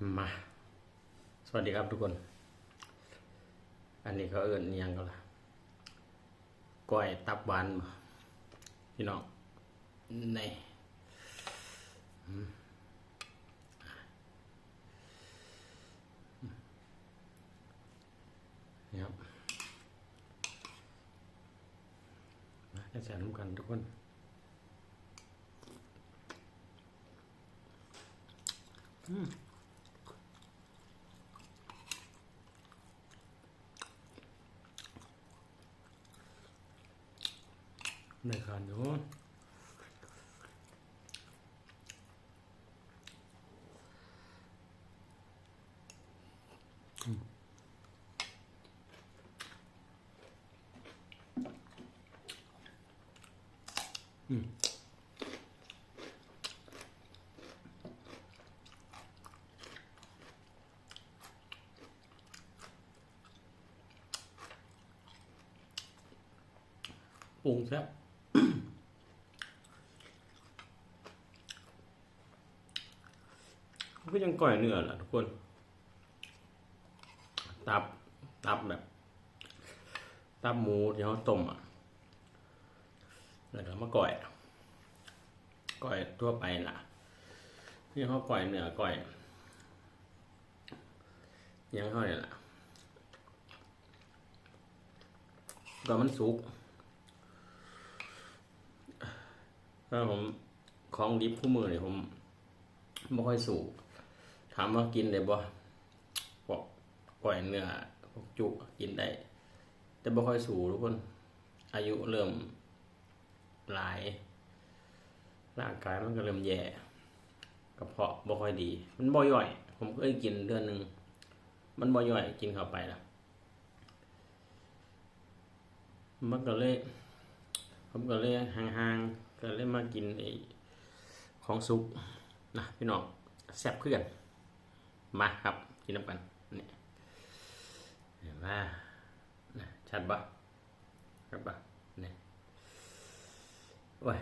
มา สวัสดีครับทุกคน อันนี้เขาเอื่นอิหยังก็ล่ะก้อยตับหวานบ่พี่น้องนี่นี่ครับ มาจะแสนน้ำกันทุกคนอยู่ อืมปรุงแซ่บ ก็ยังก่อยเนื้อแหละทุกคน ตับ ตับแบบ ตับหมูที่เขาต้มอะ แล้วก็มาก่อย ก่อยทั่วไปล่ะ ที่เขาก่อยเนื้อก่อย ยังเขาเนี่ยล่ะก็มันสุก ถ้าผมของดิบคู่มือเนี่ยผมไม่ค่อยสูบถามว่ากินได้บ่พวกก่อยเนื้อพวกจุกินได้ แต่บ่ค่อยสูทุกคน อายุเริ่มหลาย ร่างกายมันก็เริ่มแย่กระเพาะบ่ค่อยดี มันบ่ย่อย ผมเคยกินเดือนหนึ่งมันบ่ย่อยกินเข้าไปล้วมันก็เลยผมก็เลยห่างๆ ก็เลยมากินไอ้ของซุปนะพี่น้องแซ่บเพื่อนมาครับกินน้ำกันนี่เห็นไหมนะชัดปะชัดปะนี่โอ้ย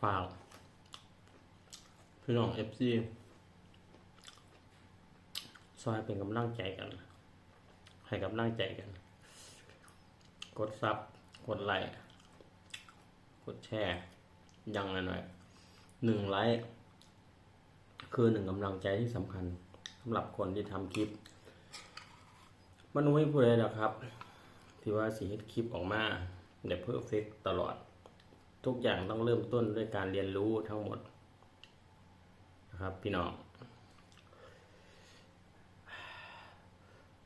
ฝากพี่น้องเอฟซีซอยเป็นกำลังใจกัน ให้กำลังใจกัน กดซับ กดไลค์ กดแชร์ ยังหน่อยหนึ่งไลค์คือหนึ่งกำลังใจที่สำคัญสำหรับคนที่ทำคลิป มันไม่พูดเลยนะครับ ที่ว่าสีคลิปออกมาเดี๋ยวเพอร์เฟกตลอด ทุกอย่างต้องเริ่มต้นด้วยการเรียนรู้ทั้งหมดนะครับ พี่น้อง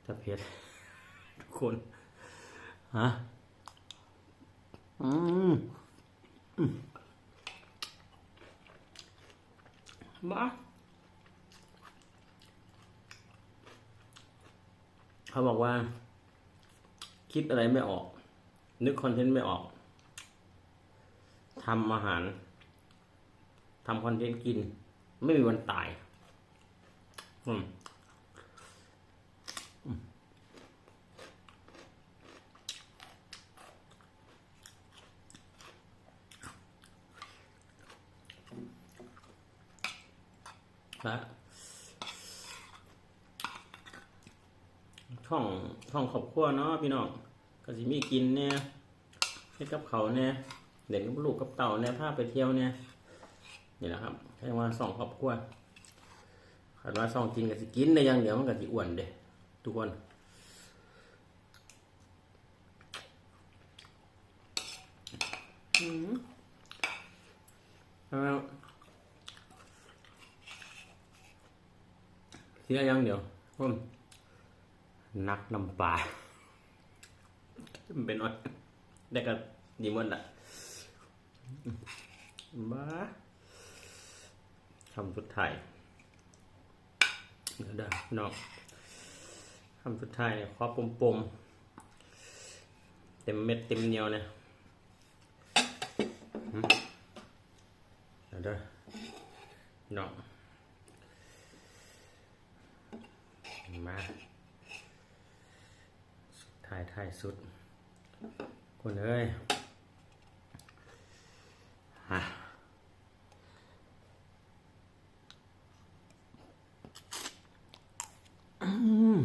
ถ้าเพชรทุกคนฮะอืมอืมบ้าเขาบอกว่า คิดอะไรไม่ออก นึกคอนเทนต์ไม่ออก ทำอาหารทำคอนเทนต์กิน ไม่มีวันตาย อืมนะช่องช่องครอบครัวเนาะพี่น้องก็สิมีกินเนี่ยให้กับเขาเนี่ย เด็กกับลูกกับเต่าเนี่ยพาไปเที่ยวเนี่ยนี่แหละครับแค่ว่าสองครอบครัวขันว่าสองกินก็สิกินได้อย่างเดียวมันก็สิอ้วนเด้ทุกคนอืมแล้วเสียอย่างเดียวผมนักน้ำปลาเป็นอดได้ก็ดีหมดละ บ้าคำสุดท้ายเดี๋ยวได้น้องคำสุดท้ายเนี่ยขอปมปมเต็มเม็ดเต็มเหนียวเนี่ยหืมเด้อเนาะมาสุดท้ายท้ายสุดคนเอ้ย ฮะอืม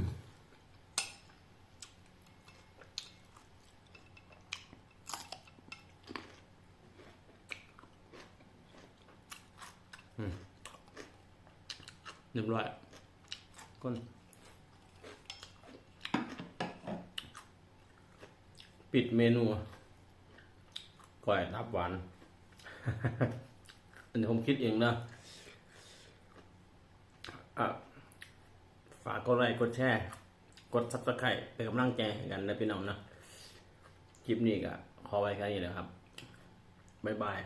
เรียบร้อยก้นปิดเมนูก่อยทับหวาน อันนี้ผมคิดเองนะฝากกดไลค์กดแชร์กดซับสไครต์เป็นกำลังใจกันนะพี่น้องนะคลิปนี้ก็ขอไว้แค่นี้เละครับ บ๊ายบาย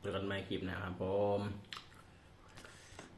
เจอกันใหม่คลิปนะครับผม